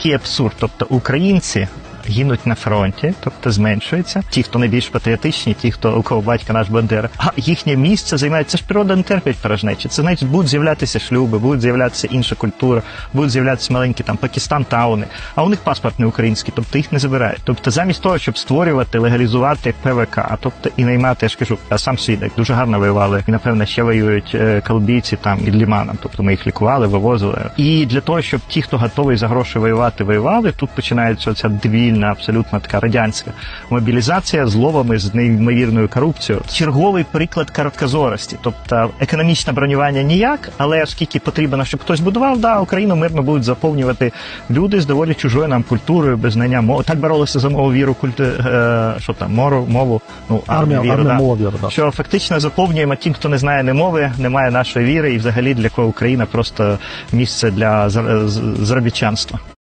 Який абсурд, тобто українці. Гинуть на фронті, тобто зменшується. Ті, хто найбільш патріотичні, ті, хто у кого батька наш Бандера, а їхнє місце займає це ж природа не терпить порожнечі. Це значить будуть з'являтися шлюби, будуть з'являтися інша культура, будуть з'являтися маленькі там Пакистан тауни, а у них паспорт не український, тобто їх не забирають. Тобто, замість того, щоб створювати, легалізувати ПВК, а тобто і наймати, я ж кажу, а сам свідок дуже гарно воювали, і напевно ще воюють е, колумбійці там і ліманом. Тобто ми їх лікували, вивозили. І для того, щоб ті, хто готовий за гроші воювати, воювали, тут починається оця двільна, абсолютно така радянська мобілізація з ловами з неймовірною корупцією. Черговий приклад короткозорості, тобто економічне бронювання ніяк, але оскільки потрібно, щоб хтось будував, да, Україну мирно будуть заповнювати люди з доволі чужою нам культурою, без знання мови. Так боролися за мову віру, культу, е, що там, мору, мову, ну Армія, віру, армія да. мова віра, да. Що фактично заповнюємо тим, хто не знає не мови, не має нашої віри, і взагалі для кого Україна просто місце для зар- заробітчанства.